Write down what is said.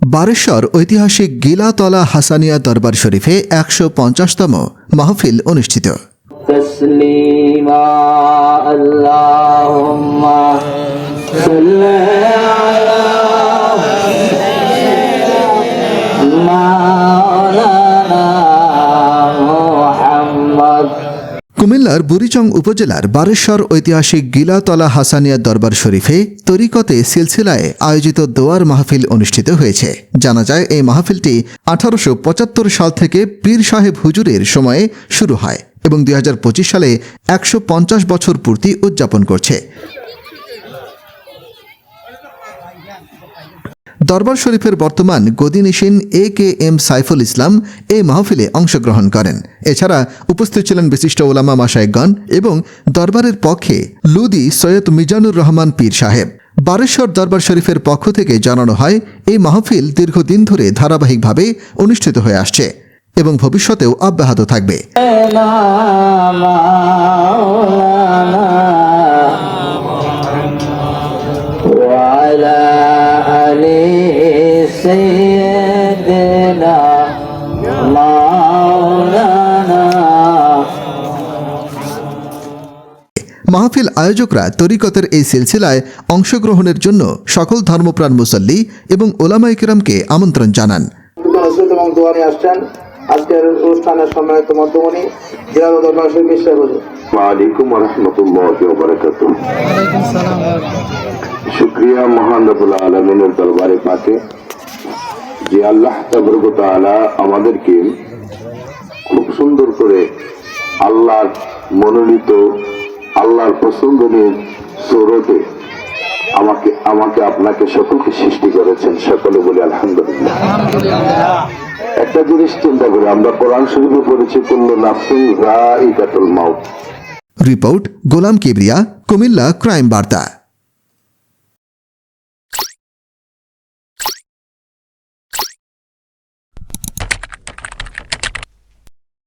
বারেশ্বর ঐতিহাসিক গিলাতলা হাসানিয়া দরবার শরীফে একশো পঞ্চাশতম মাহফিল অনুষ্ঠিত। আল্লাহ কুমিল্লার বুড়িচং উপজেলার বারেশ্বর ঐতিহাসিক গিলাতলা হাসানিয়া দরবার শরীফে তরিকতে সিলসিলায় আয়োজিত দোয়ার মাহফিল অনুষ্ঠিত হয়েছে। জানা যায়, এই মাহফিলটি আঠারোশো পঁচাত্তর সাল থেকে পীর সাহেব হুজুরের সময়ে শুরু হয় এবং দুই হাজার পঁচিশ সালে একশো পঞ্চাশ বছর পূর্তি উদযাপন করছে। দরবার শরীফের বর্তমান গদিনিসিন এ কে এম সাইফুল ইসলাম এই মাহফিলে অংশগ্রহণ করেন। এছাড়া উপস্থিত ছিলেন বিশিষ্ট ওলামা মাসায়কগণ এবং দরবারের পক্ষে লুদি সৈয়দ মিজানুর রহমান পীর সাহেব। বারেশ্বর দরবার শরীফের পক্ষ থেকে জানানো হয়, এই মাহফিল দীর্ঘদিন ধরে ধারাবাহিকভাবে অনুষ্ঠিত হয়ে আসছে এবং ভবিষ্যতেও অব্যাহত থাকবে। মাহফিল আয়োজকরা তরিকতের এই সিলসিলায় অংশগ্রহণের জন্য সকল ধর্মপ্রাণ মুসল্লি এবং ওলামাই কিরামকে আমন্ত্রণ জানান। নসরত এবং দোয়া আসছেন। আজকের অনুষ্ঠানের সম্মানিত মধ্যমণি জিয়াদ দরবার শরীফ বিশ্বাস হুজুর ওয়ালাইকুম রহমতুল্লাহ বারাকাত শুক্রিয়া মহান রবুল আলমিনের দরবারে পাকে যে আল্লাহ তাবরক তাআলা আমাদেরকে খুব সুন্দর করে আল্লাহর মনোনীত আল্লাহর পছন্দনীয় সৌরতে আমাকে আমাকে আপনাকে সকলকে সৃষ্টি করেছেন, সকলে বলে আলহামদুলিল্লাহ। একটা জিনিস চিন্তা করে, আমরা কোরআন শরীফে পড়েছি, কুল্লু রা ইকাতুল মাউত। রিপোর্ট, গোলাম কেবরিয়া, কুমিল্লা, ক্রাইম বার্তা।